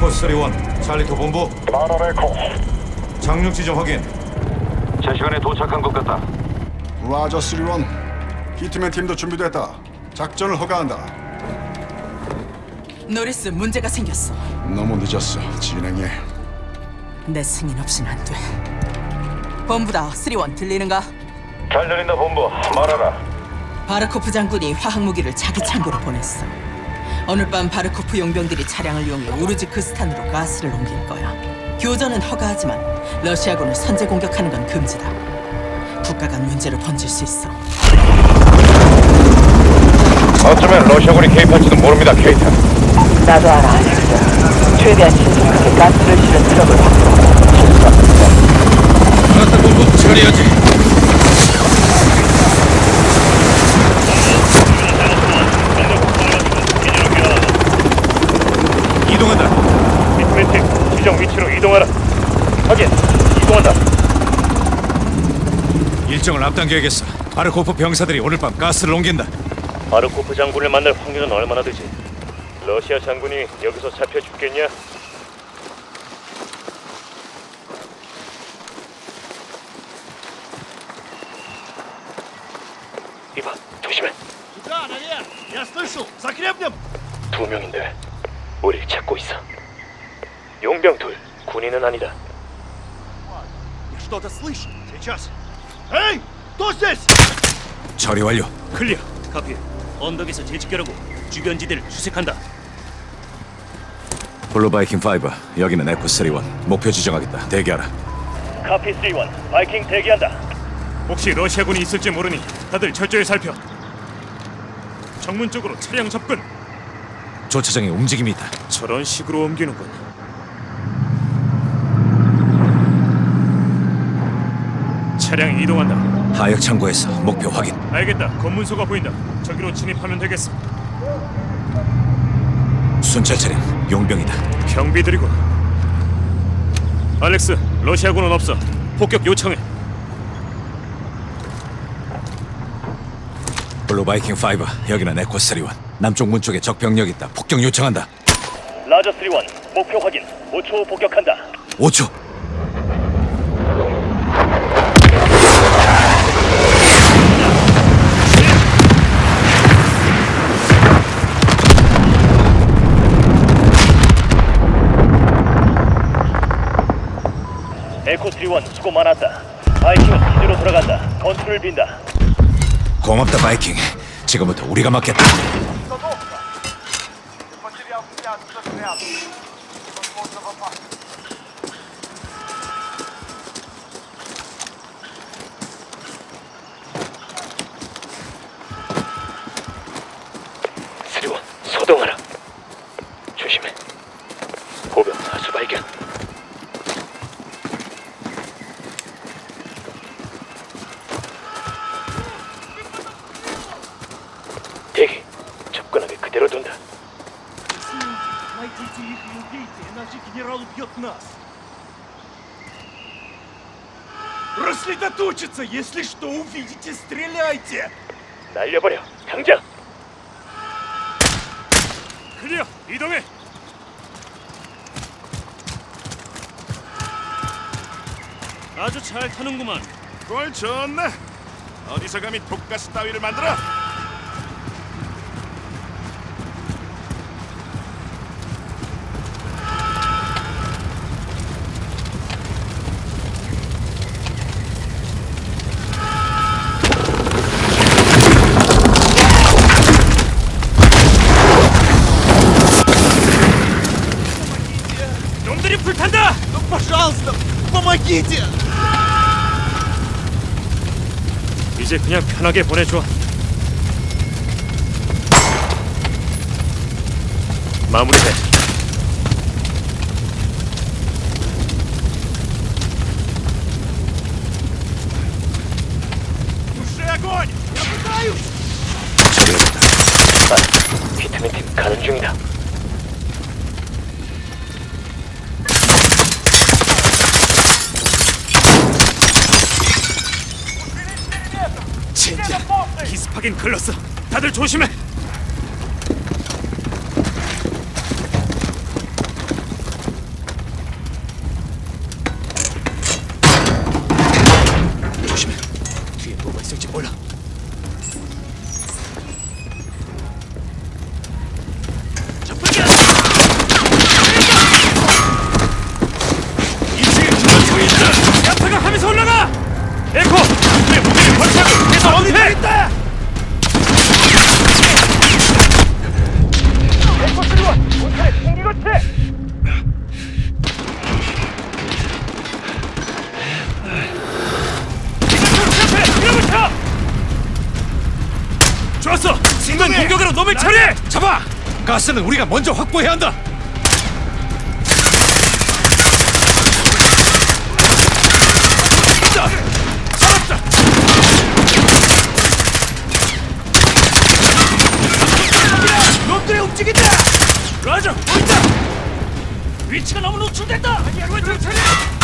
에코 31 찰리토 본부 마라레코 착륙 지 점 확인 제 시간에 도착한 것 같다. 라저 스리원 히트맨 팀도 준비됐다 작전을 허가한다 노리스 문제가 생겼어. 너무 늦었어 진행해 내 승인 없이는 안 돼. 본부다. 쓰리원 들리는가? 잘 들린다 본부. 말하라. 바르코프 장군이 화학 무기를 자기 창고로 보냈어. 오늘 밤 바르코프 용병들이 차량을 이용해 우르지크스탄으로 가스를 옮길 거야. 교전은 허가하지만 러시아군을 선제 공격하는 건 금지다. 국가 간 문제로 번질 수 있어. 어쩌면 러시아군이 개입할지도 모릅니다, 케이타. 나도 알아, 알렉스. 최대한 신속하게 가스를 실은 트럭을 없어. 알았다, 본부. 처리하지. 이동한다 히트맨팀 지정 위치로 이동하라. 확인. 이동한다. 일정을 앞당겨야겠어 바르코프 병사들이 오늘 밤 가스를 옮긴다 바르코프 장군을 만날 확률은 얼마나 되지? 러시아 장군이 여기서 잡혀 죽겠냐? 이봐, 조심해. 두 명인데 우리를 찾고 있어. 용병 둘, 군인은 아니다. 처리 완료 클리어. 카피. 언덕에서 재집결하고 주변 지대를 수색한다. 블루바이킹 5 여기는 에코 31 목표 지정하겠다 대기하라 카피 3원 바이킹 대기한다. 혹시 러시아군이 있을지 모르니 다들 철저히 살펴. 정문 쪽으로 차량 접근. 조차장에 움직임이 있다 저런 식으로 옮기는군. 차량이 이동한다. 하역 창고에서 목표 확인 알겠다. 검문소가 보인다. 저기로 진입하면 되겠어. 순찰 차량 용병이다 경비들이군. 알렉스, 러시아군은 없어. 폭격 요청해. 블루 바이킹 5 여기는 에코 31 남쪽 문 쪽에 적 병력 있다 폭격 요청한다 라저 3원 목표 확인. 5초 후 폭격한다. 5초 에코 3원 수고 많았다. 바이킹은 기지로 돌아간다. 건투를 빈다. 고맙다 바이킹 지금부터 우리가 맡겠다 소동하라. 조심해. 보병 사수 발견. 대기. 접근하게 그대로 둔다. Найдите их и убейте, иначе генерал убьет нас. Рассредоточиться! Если что увидите, стреляйте! 날려버려. 당장. 클리어. 이동해. 아주 잘 타는구만. 꼴 좋네. 어디서 감히 독가스 따위를 만들어? помогите! 이제 그냥 편하게 보내줘. 마무리돼. Туши огонь! Я пытаюсь! 처리해본다 아, 비타민 팀 가는 중이다. 하긴 글렀어. 다들 조심해. 좋았어! 인간 공격으로 놈을 처리해! 잡아! 가스는 우리가 먼저 확보해야 한다! 뭐 위치가 너무 노출됐다! 아니야, 왼쪽 처리!